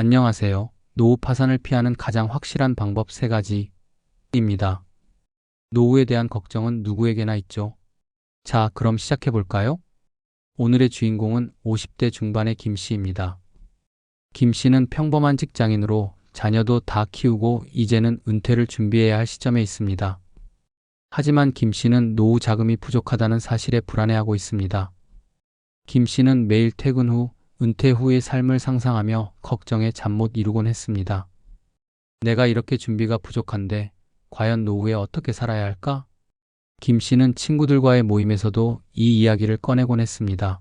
안녕하세요. 노후 파산을 피하는 가장 확실한 방법 3가지입니다. 노후에 대한 걱정은 누구에게나 있죠. 자, 그럼 시작해 볼까요? 오늘의 주인공은 50대 중반의 김 씨입니다. 김 씨는 평범한 직장인으로 자녀도 다 키우고 이제는 은퇴를 준비해야 할 시점에 있습니다. 하지만 김 씨는 노후 자금이 부족하다는 사실에 불안해하고 있습니다. 김 씨는 매일 퇴근 후 은퇴 후의 삶을 상상하며 걱정에 잠 못 이루곤 했습니다. 내가 이렇게 준비가 부족한데 과연 노후에 어떻게 살아야 할까? 김 씨는 친구들과의 모임에서도 이 이야기를 꺼내곤 했습니다.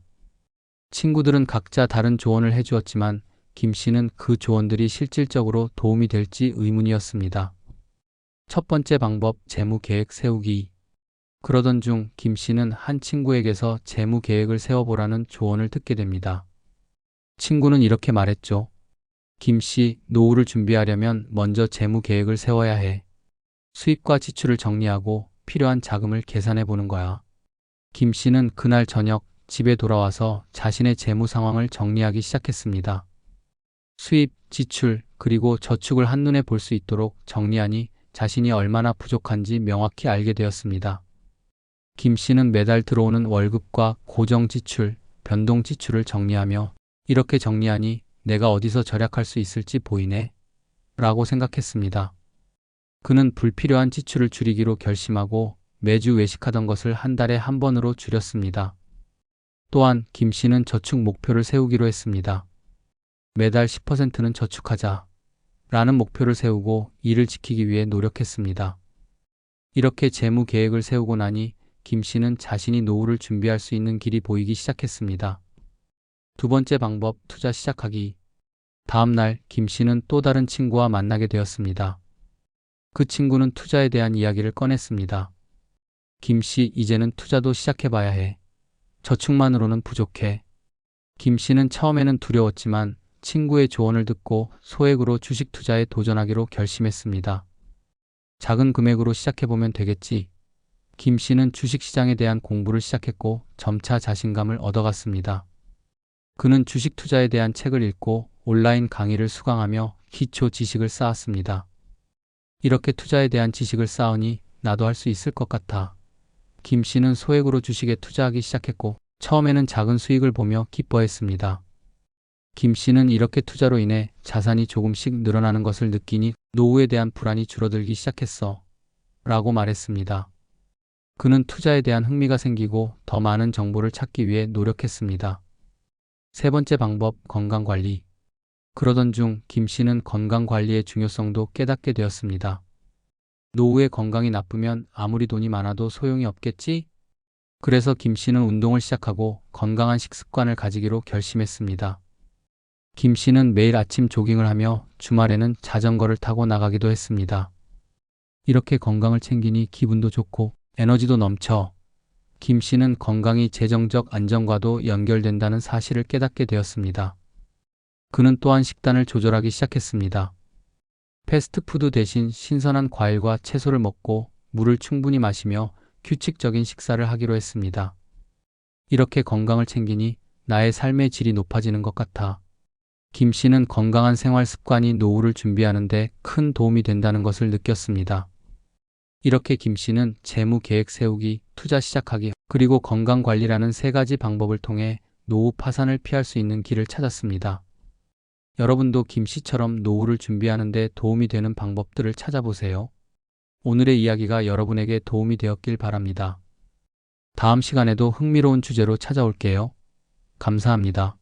친구들은 각자 다른 조언을 해주었지만 김 씨는 그 조언들이 실질적으로 도움이 될지 의문이었습니다. 첫 번째 방법, 재무 계획 세우기. 그러던 중 김 씨는 한 친구에게서 재무 계획을 세워보라는 조언을 듣게 됩니다. 친구는 이렇게 말했죠. 김 씨, 노후를 준비하려면 먼저 재무 계획을 세워야 해. 수입과 지출을 정리하고 필요한 자금을 계산해 보는 거야. 김 씨는 그날 저녁 집에 돌아와서 자신의 재무 상황을 정리하기 시작했습니다. 수입, 지출, 그리고 저축을 한눈에 볼 수 있도록 정리하니 자신이 얼마나 부족한지 명확히 알게 되었습니다. 김 씨는 매달 들어오는 월급과 고정 지출, 변동 지출을 정리하며 이렇게 정리하니 내가 어디서 절약할 수 있을지 보이네. 라고 생각했습니다. 그는 불필요한 지출을 줄이기로 결심하고 매주 외식하던 것을 한 달에 한 번으로 줄였습니다. 또한 김 씨는 저축 목표를 세우기로 했습니다. 매달 10%는 저축하자. 라는 목표를 세우고 이를 지키기 위해 노력했습니다. 이렇게 재무 계획을 세우고 나니 김 씨는 자신이 노후를 준비할 수 있는 길이 보이기 시작했습니다. 두 번째 방법, 투자 시작하기. 다음 날, 김 씨는 또 다른 친구와 만나게 되었습니다. 그 친구는 투자에 대한 이야기를 꺼냈습니다. 김 씨, 이제는 투자도 시작해봐야 해. 저축만으로는 부족해. 김 씨는 처음에는 두려웠지만 친구의 조언을 듣고 소액으로 주식 투자에 도전하기로 결심했습니다. 작은 금액으로 시작해보면 되겠지. 김 씨는 주식 시장에 대한 공부를 시작했고 점차 자신감을 얻어갔습니다. 그는 주식 투자에 대한 책을 읽고 온라인 강의를 수강하며 기초 지식을 쌓았습니다. 이렇게 투자에 대한 지식을 쌓으니 나도 할 수 있을 것 같아. 김 씨는 소액으로 주식에 투자하기 시작했고 처음에는 작은 수익을 보며 기뻐했습니다. 김 씨는 이렇게 투자로 인해 자산이 조금씩 늘어나는 것을 느끼니 노후에 대한 불안이 줄어들기 시작했어. 라고 말했습니다. 그는 투자에 대한 흥미가 생기고 더 많은 정보를 찾기 위해 노력했습니다. 세 번째 방법, 건강관리. 그러던 중 김 씨는 건강관리의 중요성도 깨닫게 되었습니다. 노후에 건강이 나쁘면 아무리 돈이 많아도 소용이 없겠지? 그래서 김 씨는 운동을 시작하고 건강한 식습관을 가지기로 결심했습니다. 김 씨는 매일 아침 조깅을 하며 주말에는 자전거를 타고 나가기도 했습니다. 이렇게 건강을 챙기니 기분도 좋고 에너지도 넘쳐 김 씨는 건강이 재정적 안정과도 연결된다는 사실을 깨닫게 되었습니다. 그는 또한 식단을 조절하기 시작했습니다. 패스트푸드 대신 신선한 과일과 채소를 먹고 물을 충분히 마시며 규칙적인 식사를 하기로 했습니다. 이렇게 건강을 챙기니 나의 삶의 질이 높아지는 것 같아. 김 씨는 건강한 생활 습관이 노후를 준비하는데 큰 도움이 된다는 것을 느꼈습니다. 이렇게 김 씨는 재무 계획 세우기, 투자 시작하기, 그리고 건강 관리라는 세 가지 방법을 통해 노후 파산을 피할 수 있는 길을 찾았습니다. 여러분도 김 씨처럼 노후를 준비하는 데 도움이 되는 방법들을 찾아보세요. 오늘의 이야기가 여러분에게 도움이 되었길 바랍니다. 다음 시간에도 흥미로운 주제로 찾아올게요. 감사합니다.